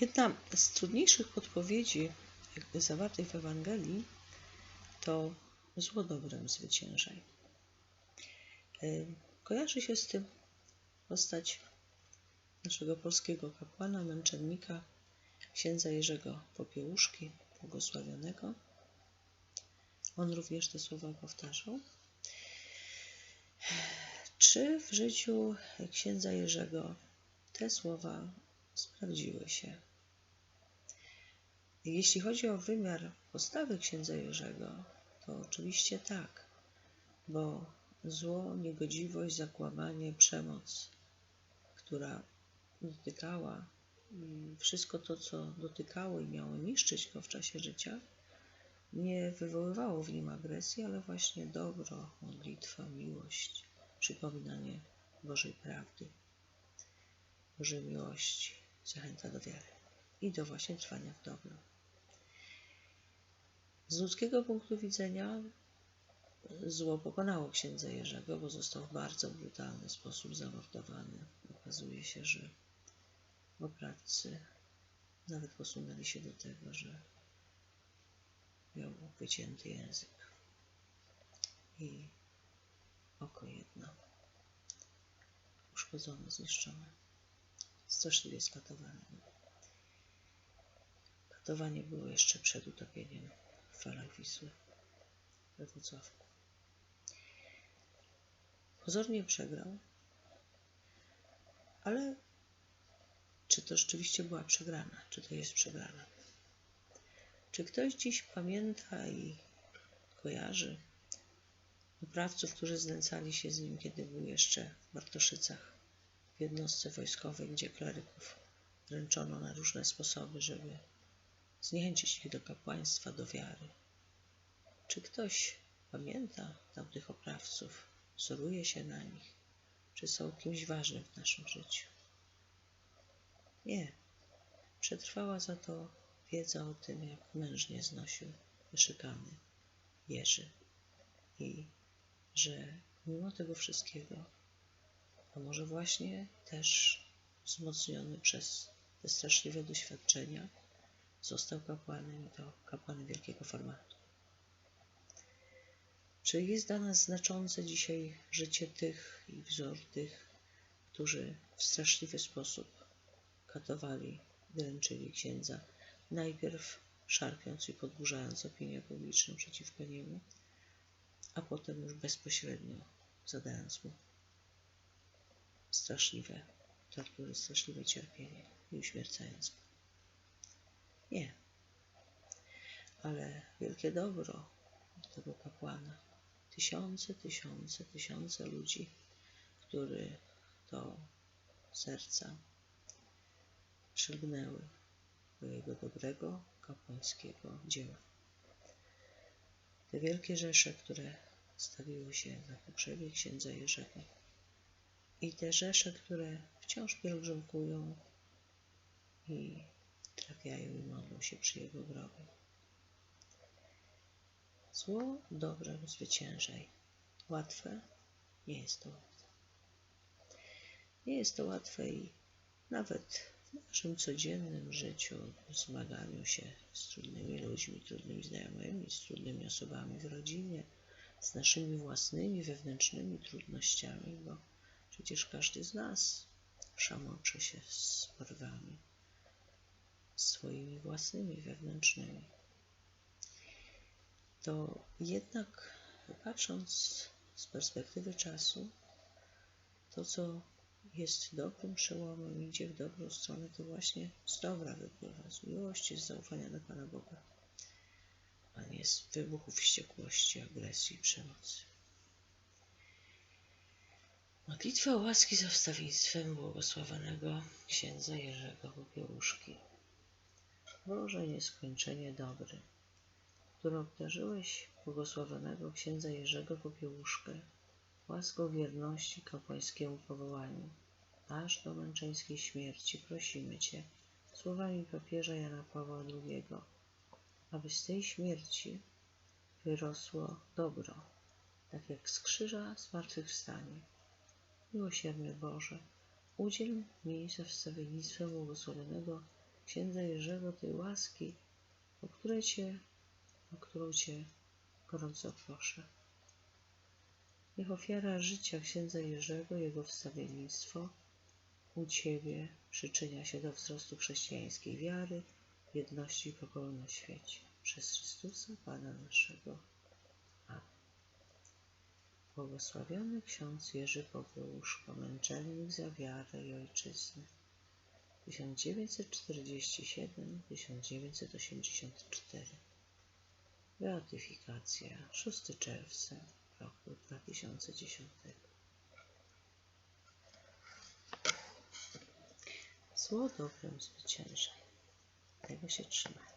Jedna z trudniejszych podpowiedzi zawartych w Ewangelii to zło dobrem zwyciężaj. E, kojarzy się z tym postać naszego polskiego kapłana, męczennika, księdza Jerzego Popiełuszki, błogosławionego. On również te słowa powtarzał. Czy w życiu księdza Jerzego te słowa sprawdziły się? Jeśli chodzi o wymiar postawy księdza Jerzego, to oczywiście tak, bo zło, niegodziwość, zakłamanie, przemoc, która dotykała wszystko to, co dotykało i miało niszczyć go w czasie życia, nie wywoływało w nim agresji, ale właśnie dobro, modlitwa, miłość, przypominanie Bożej prawdy, Bożej miłości, zachęta do wiary i do właśnie trwania w dobro. Z ludzkiego punktu widzenia zło pokonało księdza Jerzego, bo został w bardzo brutalny sposób zamordowany. Okazuje się, że oprawcy nawet posunęli się do tego, że miał wycięty język i oko jedno uszkodzone, zniszczone, straszliwie skatowane. Katowanie było jeszcze przed utopieniem w falach Wisły we Wrocławku. Pozornie przegrał, ale czy to rzeczywiście była przegrana? Czy to jest przegrana? Czy ktoś dziś pamięta i kojarzy oprawców, którzy znęcali się z nim, kiedy był jeszcze w Bartoszycach, w jednostce wojskowej, gdzie kleryków dręczono na różne sposoby, żeby zniechęcić ich do kapłaństwa, do wiary? Czy ktoś pamięta tamtych oprawców, wzoruje się na nich, czy są kimś ważnym w naszym życiu? Nie. Przetrwała za to wiedza o tym, jak mężnie znosił wyszykany Jerzy i że mimo tego wszystkiego, a może właśnie też wzmocniony przez te straszliwe doświadczenia, został kapłanem i to kapłanem wielkiego formatu. Czy jest dla nas znaczące dzisiaj życie tych i wzór tych, którzy w straszliwy sposób katowali, dręczyli księdza, najpierw szarpiąc i podburzając opinię publiczną przeciwko niemu, a potem już bezpośrednio zadając mu straszliwe tortury, straszliwe cierpienie i uśmiercając go. Nie. Ale wielkie dobro tego kapłana, tysiące, tysiące, tysiące ludzi, który to serca przylgnęły do jego dobrego kapłańskiego dzieła. Te wielkie rzesze, które stawiły się na pogrzebie księdza Jerzego i te rzesze, które wciąż pielgrzymkują i trafiają i modlą się przy jego grobie. Zło dobrem zwyciężaj. Łatwe? Nie jest to łatwe. Nie jest to łatwe i nawet w naszym codziennym życiu, zmaganiu się z trudnymi ludźmi, trudnymi znajomymi, z trudnymi osobami w rodzinie, z naszymi własnymi wewnętrznymi trudnościami, bo przecież każdy z nas szamocze się z porwami swoimi własnymi wewnętrznymi. To jednak patrząc z perspektywy czasu, to co jest dobrym przełomem, idzie w dobrą stronę, to właśnie z dobra wypływa, z miłości, z zaufania do Pana Boga, a nie z wybuchów wściekłości, agresji przemocy. Modlitwa łaski za wstawienstwem błogosławionego księdza Jerzego Popiełuszki. Boże nieskończenie dobry, który obdarzyłeś błogosławionego księdza Jerzego Popiełuszkę łaską wierności kapłańskiemu powołaniu, aż do męczeńskiej śmierci prosimy Cię, słowami papieża Jana Pawła II, aby z tej śmierci wyrosło dobro, tak jak z krzyża zmartwychwstanie. Miłosierny Boże, udziel mi za wstawiennictwem błogosławionego księdza Jerzego tej łaski, o, które cię, o którą Cię gorąco proszę. Niech ofiara życia księdza Jerzego, jego wstawiennictwo u Ciebie przyczynia się do wzrostu chrześcijańskiej wiary, jedności i pokoju na świecie. Przez Chrystusa Pana naszego. Błogosławiony ksiądz Jerzy Popiełuszko, męczennik za wiarę i ojczyznę. 1947-1984 Beatyfikacja 6 czerwca roku 2010 Zło dobrem zwyciężaj. Tego się trzymaj.